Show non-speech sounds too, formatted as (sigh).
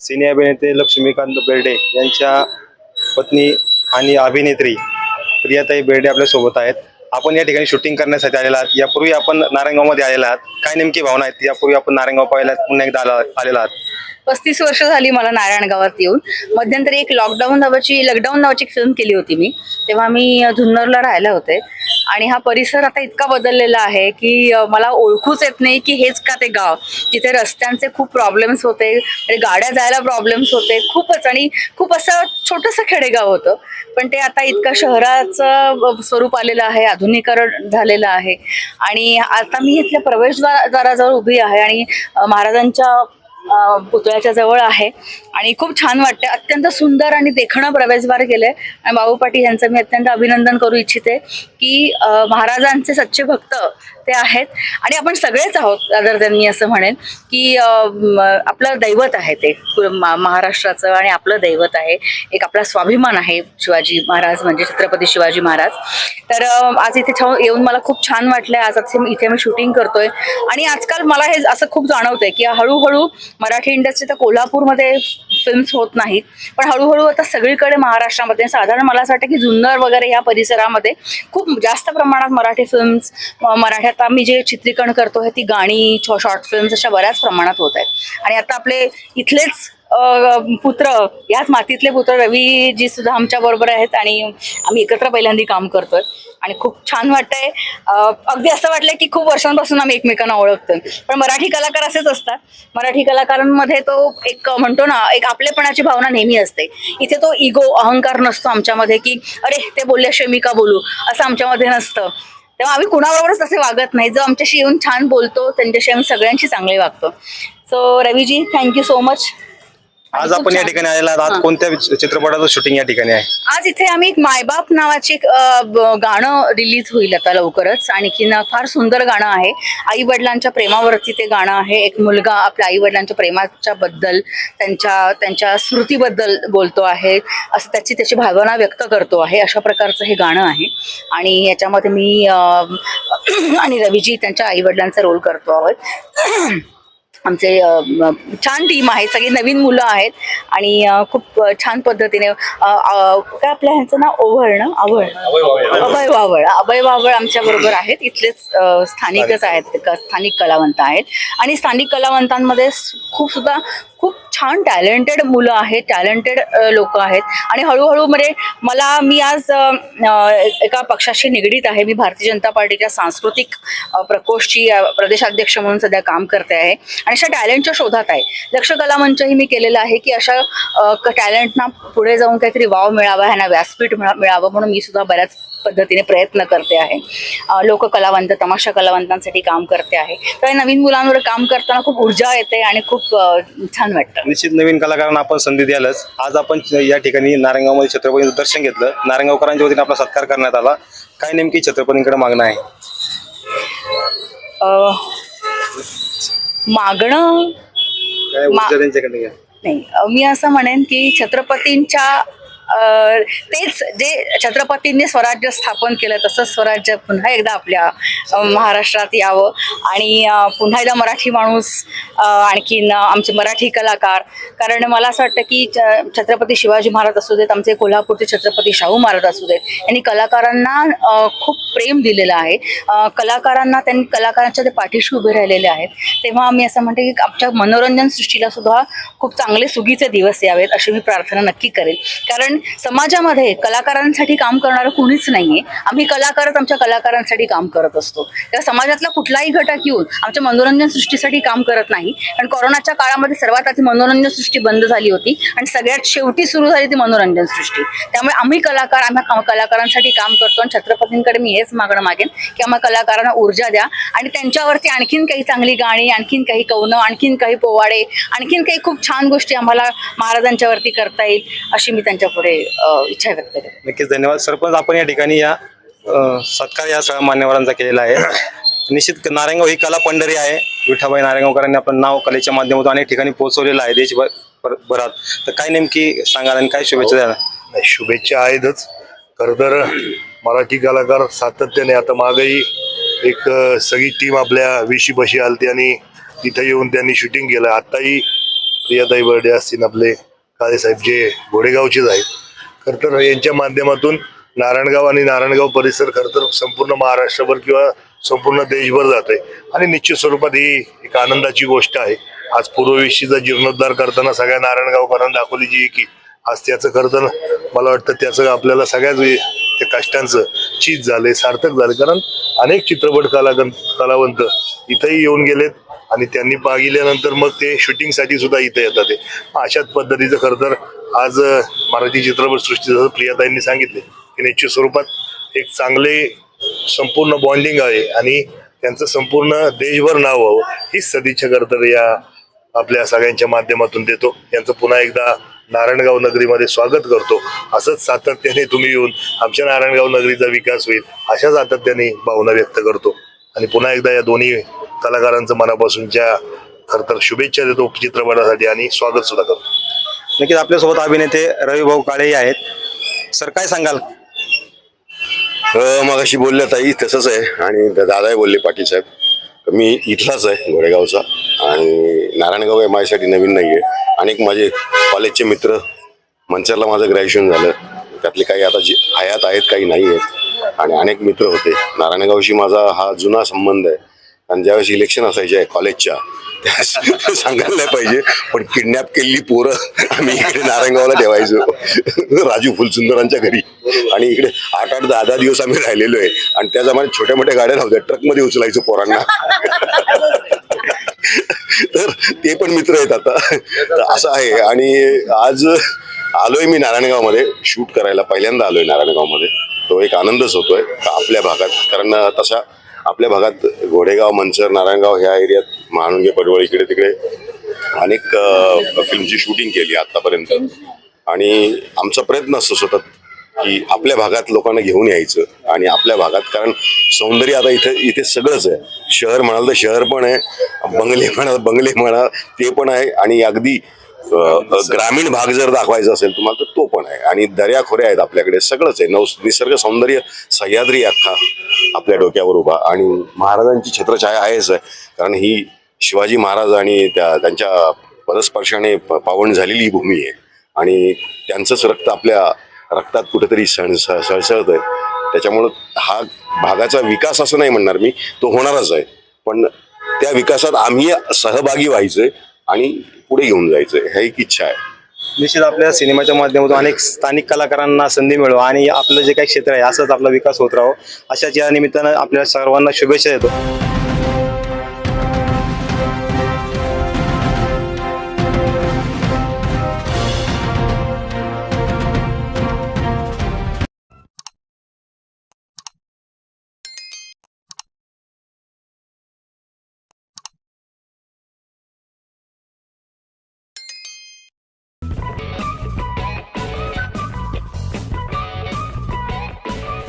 सिने अभिनेते लक्ष्मीकांत बेर्डे यांच्या पत्नी आणि अभिनेत्री प्रियाताई बेर्डे आपल्यासोबत आहेत. आपण या ठिकाणी शूटिंग करण्यासाठी आलेला आहात. यापूर्वी आपण नारायणगावमध्ये आलेला आहात. काय नेमकी भावना आहेत? यापूर्वी आपण नारायणगाव पाहिला पुन्हा एकदा आला आलेला आहात. पस्तीस वर्ष झाली मला नारायणगावात येऊन. मध्यंतरी एक लॉकडाऊन नावाची लॉकडाऊन नावाची फिल्म केली होती मी. तेव्हा मी अ, जुन्नरला राहायला होते. आणि हा परिसर आता इतका बदललेला आहे की मला ओळखूच येत नाही की हेच का ते गाव. जिथे रस्त्यांचे खूप प्रॉब्लेम्स होते. म्हणजे गाड्या जायला प्रॉब्लेम्स होते. खूपच. आणि खूप असं छोटंसं खेडेगाव होतं. पण ते आता इतकं शहराचं स्वरूप आलेलं आहे. आधुनिकरण झालेलं आहे. आणि आता मी इथल्या प्रवेशद्वाराजवळ उभी आहे आणि महाराजांच्या पुतळ्याच्या जवळ आहे. आणि खूप छान वाटते अत्यंत सुंदर आणि देखणं प्रवेशद्वार केलंय. आणि बाबू पाटील यांचं मी अत्यंत अभिनंदन करू इच्छिते की महाराजांचे सच्चे भक्त ते आहेत. आणि आपण सगळेच आहोत अदर मी असं म्हणेन की आपलं दैवत आहे ते. महाराष्ट्राचं आणि आपलं दैवत आहे. एक आपला स्वाभिमान आहे शिवाजी महाराज म्हणजे छत्रपती शिवाजी महाराज. तर आज इथे येऊन मला खूप छान वाटलं आज इथे मी शूटिंग करतोय. आणि आजकाल मला हे असं खूप जाणवतंय की हळूहळू मराठी इंडस्ट्री तर कोल्हापूरमध्ये फिल्म्स होत नाहीत. पण हळूहळू आता सगळीकडे महाराष्ट्रामध्ये साधारण मला असं वाटतं की जुन्नर वगैरे ह्या परिसरामध्ये खूप जास्त प्रमाणात मराठी फिल्म्स मराठी आता मी जे चित्रीकरण करतो आहे ती गाणी शॉर्ट फिल्म्स अशा बऱ्याच प्रमाणात होत आहेत. आणि आता आपले इथलेच पुत्र याच मातीतले पुत्र रवीजी सुद्धा आमच्या बरोबर आहेत आणि आम्ही एकत्र पहिल्यांदा काम करतोय. आणि खूप छान वाटतंय. अगदी असं वाटलंय की खूप वर्षांपासून आम्ही एकमेकांना ओळखतोय. पण मराठी कलाकार असेच असतात. मराठी कलाकारांमध्ये तो एक म्हणतो ना एक आपलेपणाची भावना नेहमी असते. इथे तो इगो अहंकार नसतो आमच्यामध्ये की अरे ते बोलल्याशिवाय मी का बोलू? असं आमच्यामध्ये नसतं. तेव्हा आम्ही कुणाबरोबरच असे वागत नाही. जो आमच्याशी येऊन छान बोलतो त्यांच्याशी आम्ही सगळ्यांशी चांगले वागतो. So Raviji thank you so much आज आपण या ठिकाणी आलेला आहात. कोणत्या चित्रपटाचं शूटिंग या ठिकाणी आहे? आज इथे आम्ही एक मायबाप नावाची एक, अ, ब- गाणं रिलीज होईल आता लवकरच. आणखीन फार सुंदर गाणं आहे. आई वडिलांच्या प्रेमावरती ते गाणं आहे. एक मुलगा आपल्या आई वडिलांच्या प्रेमाच्या बद्दल त्यांच्या त्यांच्या स्मृतीबद्दल बोलतो आहे. असं त्याची त्याची भावना व्यक्त करतो आहे. अशा प्रकारचं हे गाणं आहे. आणि याच्यामध्ये मी अ, (clears throat) आणि रवीजी त्यांच्या आई वडिलांचा रोल करतो आहोत. (clears throat) आमचे छान टीम आहे सगळी नवीन मुलं आहेत. आणि खूप छान पद्धतीने काय आपल्या ह्यांचं नाव? ओव्हळ ना? आवळ. अभय वावळ. अभय वावळ. आमच्या बरोबर आहेत. इथलेच स्थानिकच आहेत. स्थानिक कलावंत आहेत. आणि स्थानिक कलावंतांमध्ये खूप सुद्धा खूप छान टॅलेंटेड मुलं आहेत टॅलेंटेड लोक आहेत. आणि हळूहळू म्हणजे मला मी आज एका पक्षाशी निगडीत आहे. मी भारतीय जनता पार्टीच्या सांस्कृतिक प्रकोष्ठची प्रदेशाध्यक्ष म्हणून सध्या काम करते आहे. आणि अशा टॅलेंटच्या शोधात आहे. लक्ष कला मंचही मी केलेलं आहे की अशा टॅलेंटना पुढे जाऊन काहीतरी वाव मिळावा ह्यांना व्यासपीठ मिळा- मिळावं म्हणून मी सुद्धा बऱ्याच पद्धतीने प्रयत्न करते आहे. लोककलावंत तमाशा कलावंतांसाठी काम करते आहे. तर या नवीन मुलांवर काम करताना खूप ऊर्जा येते आणि खूप छान वाटतं. निश्चित नवीन कलाकारांना आपण संधी द्यालच आज आपण या ठिकाणी नारायणगावमध्ये छत्रपतीचं दर्शन घेतलं. नारायणगावकरांच्या वतीने आपला सत्कार करण्यात आला. काय नेमकी छत्रपतींकडे मागणं आहे? मागणं. नाही. मी असं म्हणेन की छत्रपतींच्या तेच जे छत्रपतींनी स्वराज्य स्थापन केलं तसंच स्वराज्य पुन्हा एकदा आपल्या महाराष्ट्रात यावं. आणि पुन्हा एकदा मराठी माणूस आणखीन आमचे मराठी कलाकार. कारण मला असं वाटतं की छ- छत्रपती शिवाजी महाराज असू देत आमचे कोल्हापूरचे छत्रपती शाहू महाराज असू देत यांनी कलाकारांना खूप प्रेम दिलेलं आहे. कलाकारांना त्यांनी कलाकारांच्या ते पाठीशी उभे राहिलेले आहेत. तेव्हा आम्ही असं म्हणते की आमच्या मनोरंजन सृष्टीला सुद्धा खूप चांगले सुगीचे दिवस यावेत अशी मी प्रार्थना नक्की करेन. कारण समाजामध्ये कलाकारांसाठी काम करणारं कुणीच नाहीये. आम्ही कलाकारच आमच्या कलाकारांसाठी काम करत असतो. त्या समाजातला कुठलाही घटक येऊन आमच्या मनोरंजन सृष्टीसाठी काम करत नाही. कारण कोरोनाच्या काळामध्ये सर्वात आधी मनोरंजन सृष्टी बंद झाली होती आणि सगळ्यात शेवटी सुरू झाली ती मनोरंजन सृष्टी. त्यामुळे आम्ही कलाकार आम्ही कलाकारांसाठी काम करतो आणि छत्रपतींकडे मी हेच मागणं मागेन की आम्हा कलाकारांना ऊर्जा द्या आणि त्यांच्यावरती आणखीन काही चांगली गाणी आणखीन काही कवनं आणखीन काही पोवाडे आणखीन काही खूप छान गोष्टी आम्हाला महाराजांच्यावरती करता येईल अशी मी त्यांच्या पुढे प्रकारे अ, इच्छा व्यक्त करते. नक्कीच धन्यवाद. सरपंच आपण या ठिकाणी या अ, सत्कार या सगळ्या मान्यवरांचा केलेला आहे. निश्चित नारायणगाव ही कला पंढरी आहे. विठाबाई नारायणगावकरांनी आपलं नाव कलेच्या माध्यमातून अनेक ठिकाणी पोहोचवलेलं आहे देशभर भर- भरात. तर काय नेमकी सांगाल आणि काय शुभेच्छा द्याल? नाही, शुभेच्छा आहेतच. खरं तर मराठी कलाकार सातत्याने आता मागही एक अ, सगळी टीम आपल्या विशी पशी आलती आणि तिथे येऊन त्यांनी शूटिंग केलं. आत्ताही प्रियाताई बर्डे असतील आपले काळेसाहेब जे घोडेगावचेच आहेत खरं तर यांच्या माध्यमातून नारायणगाव आणि नारायणगाव परिसर खरं तर संपूर्ण महाराष्ट्रभर किंवा संपूर्ण देशभर जात आहे आणि निश्चित स्वरूपात ही एक आनंदाची गोष्ट आहे. आज पूर्वविशीचा जीर्णोद्धार करताना सगळ्या नारायणगावकरांना दाखवली जी की आज त्याचं खरं तर मला वाटतं त्याचं आपल्याला सगळ्याच वे- त्या कष्टांचं चीज झाले सार्थक झाले कारण अनेक चित्रपट कलाकं कलावंत इथंही येऊन गेलेत. आणि त्यांनी पाहिल्यानंतर मग ते शूटिंगसाठी सुद्धा इथे येतात ते. अशाच पद्धतीचं खरं तर आज मराठी चित्रपट जसं प्रियाताईंनी सांगितले की निश्चित स्वरूपात एक चांगले संपूर्ण बॉन्डिंग आहे आणि त्यांचं संपूर्ण देशभर नाव व्हावं हीच सदिच्छा तर या आपल्या सगळ्यांच्या माध्यमातून देतो. यांचं पुन्हा एकदा नारायणगाव नगरीमध्ये स्वागत करतो. असंच सातत्याने तुम्ही येऊन आमच्या नारायणगाव नगरीचा विकास होईल अशा सातत्याने भावना व्यक्त करतो. आणि पुन्हा एकदा या दोन्ही कलाकारांचं मनापासूनच्या खरं तर शुभेच्छा देतो चित्रपटासाठी आणि स्वागत सुद्धा करतो. नक्कीच आपल्यासोबत अभिनेते रविभाऊ काळेही आहेत. सर काय सांगाल? मग अशी बोलल्या ताई तसंच आहे. आणि दादाही बोलले पाटील साहेब. मी इथलाच आहे गोरेगावचा आणि नारायणगाव हे माझ्यासाठी नवीन नाही आहे अनेक माझे कॉलेजचे मित्र मंचरला माझं ग्रॅज्युएशन झालं. त्यातले काही आता जी हयात आहेत काही नाही आहेत आणि अनेक मित्र होते. नारायणगावशी माझा हा जुना संबंध आहे. आणि ज्यावेळेस इलेक्शन असायचे कॉलेजच्या त्यावेळेस (laughs) सांगायला नाही पाहिजे पण किडनॅप केलेली पोरं आम्ही इकडे नारायणगावला ठेवायचो. राजू फुलसुंदरांच्या घरी. आणि इकडे आठ आठ दहा दहा दिवस आम्ही राहिलेलो आहे. आणि त्या जमान्यात छोट्या मोठ्या गाड्या नव्हत्या ट्रकमध्ये उचलायचो पोरांना. तर ते पण मित्र आहेत आता. तर असं आहे. आणि आज आलोय मी नारायणगावमध्ये. शूट करायला पहिल्यांदा आलोय नारायणगावमध्ये. तो एक आनंदच होतोय आपल्या भागात. कारण तशा आपल्या भागात घोडेगाव मंचर नारायणगाव ह्या एरियात महानुंगे पडवळ इकडे तिकडे अनेक फिल्मची शूटिंग केली आतापर्यंत. आणि आमचा प्रयत्न असतो सतत की आपल्या भागात लोकांना घेऊन यायचं आणि आपल्या भागात कारण सौंदर्य आता इथे इथे सगळंच आहे. शहर म्हणाल तर शहर पण आहे बंगले म्हणाल बंगले म्हणा ते पण आहे आणि अगदी ग्रामीण भाग जर दाखवायचा असेल तुम्हाला तर तो पण आहे. आणि दर्याखोऱ्या आहेत आपल्याकडे सगळंच आहे. नव निसर्ग सौंदर्य सह्याद्री अख्खा आपल्या डोक्यावर उभा. आणि महाराजांची छत्रछाया आहेच आहे. कारण ही शिवाजी महाराज आणि त्या त्यांच्या पदस्पर्शाने प- पावन झालेली ही भूमी आहे. आणि त्यांचंच रक्त आपल्या रक्तात कुठेतरी सण स- सळसळत आहे. त्याच्यामुळं हा भागाचा विकास असं नाही म्हणणार मी. तो होणारच आहे. पण त्या विकासात आम्ही सहभागी व्हायचंय. आणि पुढे घेऊन जायचंय. ह्या एक इच्छा आहे. निश्चित आपल्या सिनेमाच्या माध्यमातून अनेक स्थानिक कलाकारांना संधी मिळो आणि आपलं जे काही क्षेत्र आहे असंच आपला विकास होत राहो. अशाच या निमित्तानं आपल्या सर्वांना शुभेच्छा देतो.